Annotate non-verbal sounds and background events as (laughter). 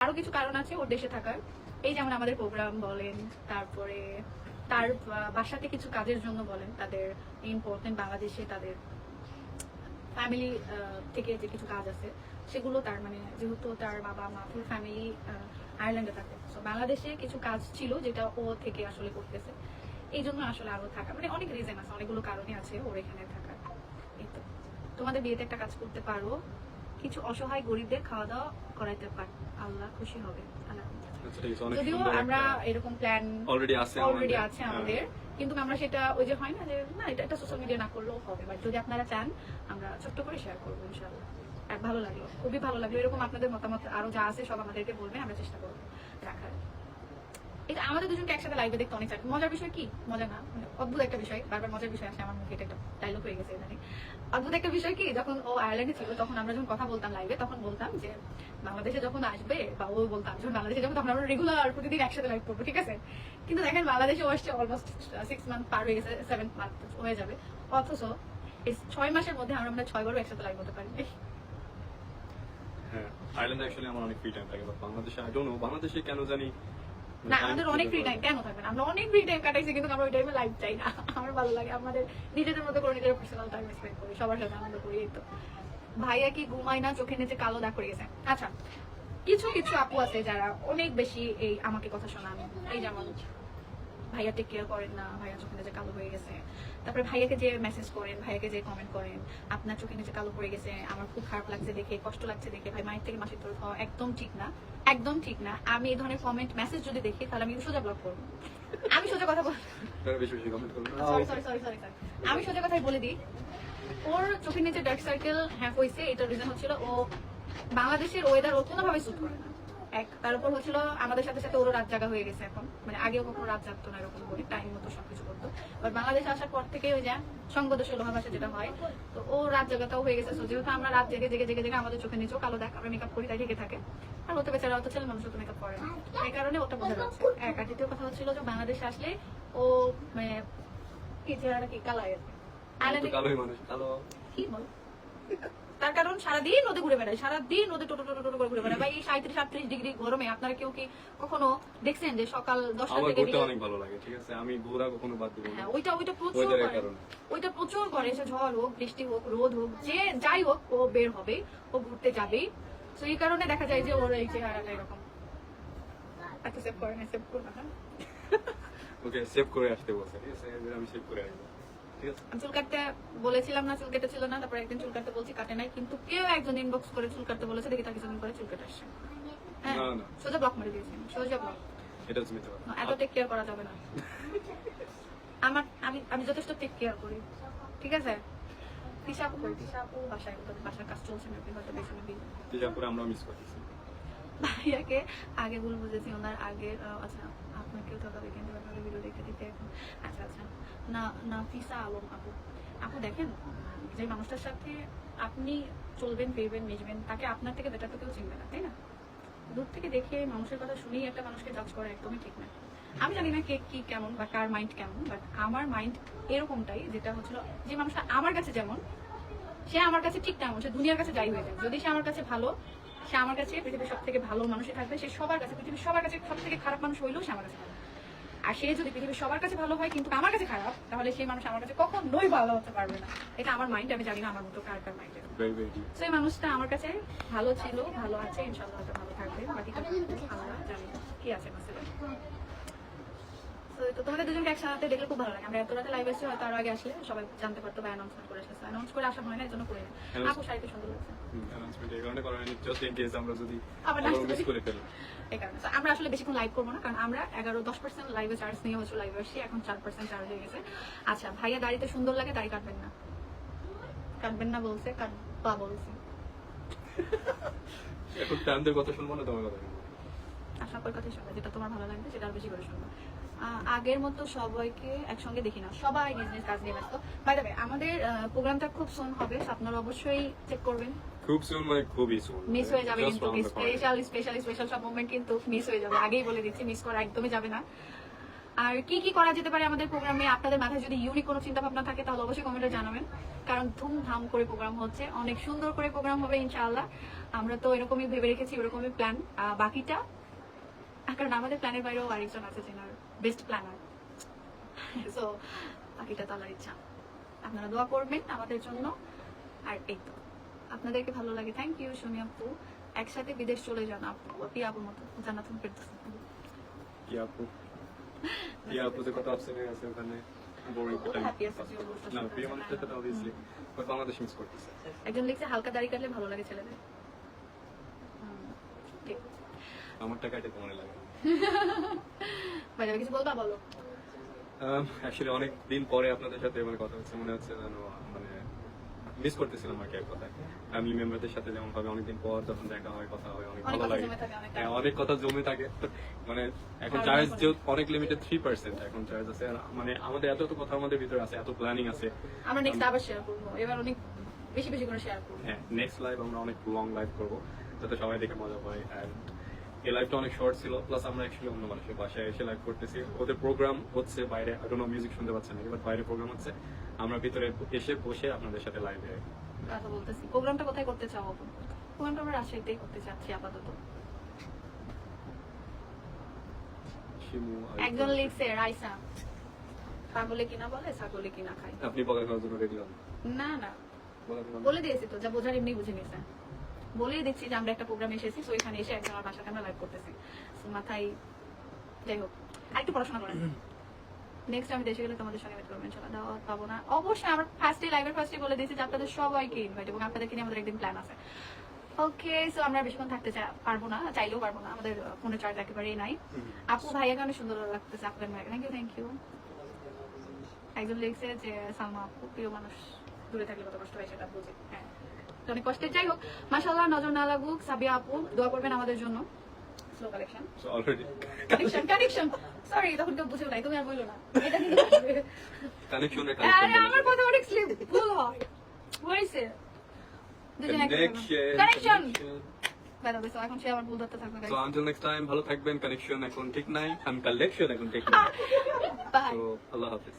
আরও কিছু কারণ আছে ওর দেশে থাকার। এই যেমন আমাদের প্রোগ্রাম বলেন, তারপরে তার বাসাতে কিছু কাজের জন্য বলেন, তাদের ইম্পর্টেন্ট বাংলাদেশে তাদের ফ্যামিলি থেকে যে কিছু কাজ আছে, সেগুলো তার মানে যেহেতু তার বাবা, মা ফুল ফ্যামিলি আয়ারল্যান্ডে থাকে। তো বাংলাদেশে কিছু কাজ ছিল যেটা ও থেকে আসলে করতেছে। এই জন্য আসলে আরও থাকা মানে অনেক রিজন আছে, অনেকগুলো কারণে আছে ওর এখানে থাকার। এই তো। তোমাদের বিয়েতে একটা কাজ করতে পারো? কিছু অসহায় গরিবদের খাওয়া দাওয়া করাইতে পার আল্লাহ খুশি হবে। আচ্ছা যদিও আমরা এরকম প্ল্যান অলরেডি আছে অলরেডি আমাদের। আছে হ্যাঁ। আমাদের কিন্তু আমরা সেটা ওই যে হয় না যে না এটা একটা সোশ্যাল মিডিয়া না করলেও হবে বাট যদি আপনারা চান আমরা ছোট্ট করে শেয়ার করব ইনশাআল্লাহ ভালো লাগল খুবই ভালো লাগল এরকম আপনাদের মতামত আরও যা আছে সব আমাদেরকে বলবেন আমরা চেষ্টা করব রাখার এটা আমাদের দুজনকে একসাথে লাইভে দেখতে অনেক মজার বিষয় কি? মজা না মানে অদ্ভুত একটা বিষয়। বারবার মজার বিষয় আসে আমার মুখে একটা ডায়লগ হয়ে গেছে এখানে। অদ্ভুত একটা বিষয় কি? যখন ও আয়ারল্যান্ডে ছিল, তখন আমরা যখন কথা বলতাম লাইভে তখন বলতাম যে বাংলাদেশে যখন আসবে, বা ও বলতাম যখন বাংলাদেশে যাব, তখন আমরা রেগুলার প্রতিদিন একসাথে লাইভ করব, ঠিক আছে? কিন্তু দেখেন, বাংলাদেশে ও আসছে অলমোস্ট সিক্স মান্থ পার হয়ে গেছে সেভেন মান্থ হয়ে যাবে। অথচ এই ছয় মাসের মধ্যে আমরা আমরা ছয় বারও একসাথে লাইভ হতে পারি। আয়ারল্যান্ডে অ্যাকচুয়ালি আমার অনেক ফ্রি টাইম থাকে বাংলাদেশে আই ডোন্ট নো বাংলাদেশে কেন জানি না আমাদের অনেক ফ্রি টাইম কেন থাকবে না? আমরা অনেক ফ্রি টাইম কাটাইছি কিন্তু আমরা ওই টাইমে লাইভ চাই না। আমার ভালো লাগে আমাদের নিজেদের মধ্যে করে নিজেদের পার্সোনাল টাইম স্পেন্ড করি সবার সাথে আনন্দ করি এই তো। ভাইয়া কি ঘুমায় না চোখের নিচে কালো দাগ করে গেছে? আচ্ছা কিছু কিছু আপু আছে যারা অনেক বেশি এই আমাকে কথা শোনান। এই যেমন ভাইয়া টেক কেয়ার করেন না ভাইয়া চোখের নিচে কালো হয়ে গেছে। তারপরে ভাইয়াকে যে মেসেজ করেন ভাইয়াকে যে কমেন্ট করেন আপনার চোখে নিচে কালো পড়ে গেছে আমার খুব খারাপ লাগছে দেখে কষ্ট লাগছে দেখে ভাই মায়ের থেকে মাসির তরফ হওয়া একদম ঠিক না একদম ঠিক না। আমি এই ধরনের কমেন্ট মেসেজ যদি দেখি তাহলে আমি সোজা ব্লক করব। আমি সোজা কথা বল তারা বেশি বেশি কমেন্ট করবে সরি সরি সরি সরি আমি সোজা কথাই বলে দিই ওর চোখের নিচে ডার্ক সার্কেল হ্যাঁ হয়েছে এটার রিজন হচ্ছিল ও বাংলাদেশের ওয়েদার ও কোনোভাবে স্যুট করে না। এক তার উপর হচ্ছিল আমাদের সাথে সাথে ওরও রাত জাগা হয়ে গেছে এখন। মানে আগেও কখনো রাত জাগতো না এরকম করে টাইম মতো সবকিছু করতো। বাট বাংলাদেশে আসার পর থেকে ওই যে সঙ্গদোষে লোহা ভাষা যেটা হয় তো ও রাত জাগাটাও হয়ে গেছে। যেহেতু আমরা রাত জেগে জেগে জেগে জেগে আমাদের চোখের নিচেও কালো দেখ আমরা মেকআপ করি তাই ঢেকে থাকে। আর ওতে বেচারা অত ছেলে মানুষ তো মেকআপ করে এই কারণে ওটা বোঝা যাচ্ছে। এক আর দ্বিতীয় কথা হচ্ছিল যে বাংলাদেশে আসলে ও মানে কি চেহারাটা কি কালাই তো আইল্যান্ডে মানুষ কালো। কি বল? তার কারণ সারাদিন নদী ঘুরে বেড়ায় সারাদিন নদী টোটো টোটো টোটো করে ঘুরে বেড়ায়। ভাই এই সাঁত্রিশ আটত্রিশ ডিগ্রি গরমে আপনারা কেউ কি কখনো দেখছেন যে সকাল দশটা থেকে অনেক ভালো লাগে ঠিক আছে? আমি ঘোরা কখনো বাদ দিব না। হ্যাঁ ওইটা ওইটা প্রচুর করে। ওইটা প্রচুর করে সে ঝড় হোক বৃষ্টি হোক রোদ হোক যে যাই হোক ও বের হবে ও ঘুরতে যাবেই। তো এই কারণে দেখা যায় যে ওর এই চেহারাটা এরকম। আচ্ছা সেভ করে না সেভ করব হ্যাঁ ওকে সেভ করে আসতে বলছে আমি সেভ করে আসব। চুল কাটতে বলেছিলাম না চুল কেটে ছিল না তারপর একদিন চুল কাটতে বলছি কাটে নাই কিন্তু কেউ একজন ইনবক্স করে চুল কাটতে বলেছে দেখি তার কিছুদিন করে চুল কেটে আসছে। হ্যাঁ। সোজা ব্লক মেরে দিয়েছি সোজা ব্লক এটা তুমি এত টেক কেয়ার করা যাবে না। আমার আমি আমি যথেষ্ট টেক কেয়ার করি ঠিক আছে? তিশাপু করি তিশাপু বাসায় বাসার কাজ চলছে না হয়তো বেশি আমরা মিস করতেছি। ভাইয়াকে আগে ভুল বুঝেছি, ওনার আগে আচ্ছা আপনাকেও তবে কিন্তু আপনাদের ভিডিও দেখতে দিতে এখন। আচ্ছা আচ্ছা না না ফিসা আলম আপু। আপু দেখেন, যে মানুষটার সাথে আপনি চলবেন, ফিরবেন, মিশবেন, তাকে আপনার থেকে বেটার তো কেউ চিনবে না, তাই না? দূর থেকে দেখে মানুষের কথা শুনেই একটা মানুষকে জাজ করা একদমই ঠিক না। আমি জানি না কে কি কেমন বা কার মাইন্ড কেমন বাট আমার মাইন্ড এরকমটাই, যেটা হচ্ছিল, যে মানুষটা আমার কাছে যেমন, সে আমার কাছে ঠিক তেমন, সে দুনিয়ার কাছে যাই হয়ে যায় যদি সে আমার কাছে ভালো সে আমার কাছে পৃথিবীর সব থেকে ভালো মানুষই থাকবে। সে সবার কাছে পৃথিবীর সবার কাছে সব থেকে খারাপ মানুষ হইলেও সে আমার কাছে ভালো। আর সে যদি পৃথিবীর সবার কাছে ভালো হয় কিন্তু আমার কাছে খারাপ তাহলে সেই মানুষ আমার কাছে কখনোই ভালো হতে পারবে না। এটা আমার মাইন্ড আমি জানি না আমার মতো কার কার মাইন্ড তো এই সেই মানুষটা আমার কাছে ভালো ছিল ভালো আছে ইনশাল্লাহ ভালো থাকবে। বাকিটা আল্লাহ জানি কি আছে মাসে তো তোমাদের দুজনকে একসাথে দেখলে খুব ভালো লাগে। আমরা এত রাতে লাইভ এসেছি হয়তো আরও আগে আসলে সবাই জানতে পারতো বা অ্যানাউন্সমেন্ট করে এসেছে। অ্যানাউন্স করে আসা হয় না এর জন্য করে আপু শাড়িতে সুন্দর লাগছে। অ্যানাউন্সমেন্ট এই কারণে করা হয়নি জাস্ট ইন কেস আমরা যদি আবার আবার মিস করে। ফেলি। এই কারণে। আমরা আসলে বেশিক্ষণ লাইভ করব না কারণ আমরা এগারো দশ পার্সেন্ট লাইভে চার্জ নিয়ে হচ্ছে লাইভে আসছি এখন চার পার্সেন্ট চার্জ হয়ে গেছে। আচ্ছা ভাইয়া দাড়িতে সুন্দর লাগে দাড়ি কাটবেন না। কাটবেন না বলছে কাটবা বলছে। এখন ফ্যানদের কথা শুনব না তোমার কথা? আশা করি কথাই শুনবে যেটা তোমার ভালো লাগবে সেটা আর বেশি করে শুনব। আগের মতো সবাইকে একসঙ্গে দেখি না। সবাই নিজ নিজ কাজ নিয়ে ব্যস্ত। বাই দ্য আমাদের প্রোগ্রামটা খুব সুন হবে আপনারা অবশ্যই চেক করবেন। খুব সুন মানে খুবই সুন মিস হয়ে যাবে কিন্তু স্পেশাল স্পেশাল স্পেশাল সব মুভমেন্ট কিন্তু মিস হয়ে যাবে। আগেই বলে দিচ্ছি মিস করা একদমই যাবে না। আর কি কি করা যেতে পারে আমাদের প্রোগ্রামে আপনাদের মাথায় যদি ইউনিক কোনো চিন্তা ভাবনা থাকে তাহলে অবশ্যই কমেন্টে জানাবেন। কারণ ধুমধাম করে প্রোগ্রাম হচ্ছে। অনেক সুন্দর করে প্রোগ্রাম হবে ইনশাআল্লাহ। আমরা তো এরকমই ভেবে রেখেছি ওরকমই প্ল্যান বাকিটা কারণ আমাদের প্ল্যানের বাইরেও আরেকজন আছে যেনার বেস্ট প্ল্যানার সো বাকিটা তো আল্লাহর ইচ্ছা। আপনারা দোয়া করবেন আমাদের জন্য। আর এই তো। আপনাদেরকে ভালো লাগে। থ্যাংক ইউ সোনি আপু। একসাথে বিদেশ চলে যান আপু আপনি আপুর মতো। জানাতুন কি আপু। কি আপু। যে কত অপশনে আছে ওখানে? করতেছে। একজন লিখছে হালকা দাড়ি কাটলে ভালো লাগে ছেলেদের। টাকা লাগে কিছু বলবা? বলো। অ্যাকচুয়ালি অনেক দিন পরে আপনাদের সাথে মানে কথা হচ্ছে মনে হচ্ছে যেন মানে মিস করতেছিলাম আর কি এক কথায়। ফ্যামিলি মেম্বারদের সাথে যেমন ভাবে অনেকদিন পর যখন দেখা হয় কথা হয় অনেক ভালো লাগে। হ্যাঁ, অনেক কথা জমে থাকে। মানে এখন চার্জ যে অনেক লিমিটেড থ্রি পার্সেন্ট এখন চার্জ আছে। মানে আমাদের এত এত কথা আমাদের ভিতরে আছে এত প্ল্যানিং আছে। আমরা নেক্সট আবার শেয়ার করব। এবার অনেক বেশি বেশি করে শেয়ার করব। হ্যাঁ নেক্সট লাইভ আমরা অনেক লং লাইভ করব যাতে সবাই দেখে মজা পায়। অ্যান্ড এই লাইভটা অনেক শর্ট ছিল প্লাস আমরা অ্যাকচুয়ালি অন্য মানুষের বাসায় এসে লাইভ করতেছি। ওদের প্রোগ্রাম হচ্ছে বাইরে কোনো মিউজিক শুনতে পাচ্ছেন নাকি বাট বাইরে প্রোগ্রাম হচ্ছে। আমরা ভিতরে এসে বসে আপনাদের সাথে লাইভে কথা বলতেছি প্রোগ্রামটা কোথায় করতে চাও? প্রোগ্রামটা আমরা রাজশাহীতেই করতে চাচ্ছি আপাতত। একজন লিখছে রাইসা। পাগলে কিনা বলে ছাগলে কিনা খায়। আপনি বলার করার জন্য রেডি হন? না না। বলে দিয়েছি তো যা বোঝার এমনি বুঝে নিয়েছে। বলেই দিচ্ছি যে আমরা একটা প্রোগ্রামে এসেছি তো এখানে এসে একজন আমার বাসাতে আমরা লাইভ করতেছি। মাথায় যাই হোক আর একটু পড়াশোনা করেন নেক্সট আমি দেশে গেলে তোমাদের সঙ্গে মিট করবেন চলো দাওয়াত পাবো না। অবশ্যই আমার ফার্স্টে লাইভের ফার্স্টে বলে দিয়েছি যে আপনাদের সবাইকে ইনভাইট এবং আপনাদেরকে নিয়ে আমাদের একদিন প্ল্যান আছে। ওকে সো আমরা বেশিক্ষণ থাকতে পারব না চাইলেও পারব না আমাদের ফোনে চার্জ একেবারেই নাই। আপু ভাইয়াকে অনেক সুন্দর লাগতেছে আপনাদের ভাইয়াকে থ্যাংক ইউ থ্যাংক ইউ একজন লিখছে যে সালমা আপু প্রিয় মানুষ দূরে থাকলে কত কষ্ট হয় সেটা বুঝি। হ্যাঁ। অনেক কষ্টের। যাই হোক মাসাল্লাহ নজর না লাগুক। সাবিয়া আপু দোয়া করবেন আমাদের জন্য। Slow collection So connection connection sorry তখন কেউ বুঝেও নাই তুমি আর বলল না। এটা কিন্তু connection আরে আমার কথা অনেক স্লিপ। ভুল হয়। হয়েছে। দুজন এক Connection, কানেকশন connection. বাইরে সো এখন সে আবার ভুল ধরতে থাকবে next time, ভালো থাকবেন। কানেকশন এখন ঠিক নাই। আমি কালেকশন এখন ঠিক নাই। (laughs) তো আল্লাহ হাফিজ।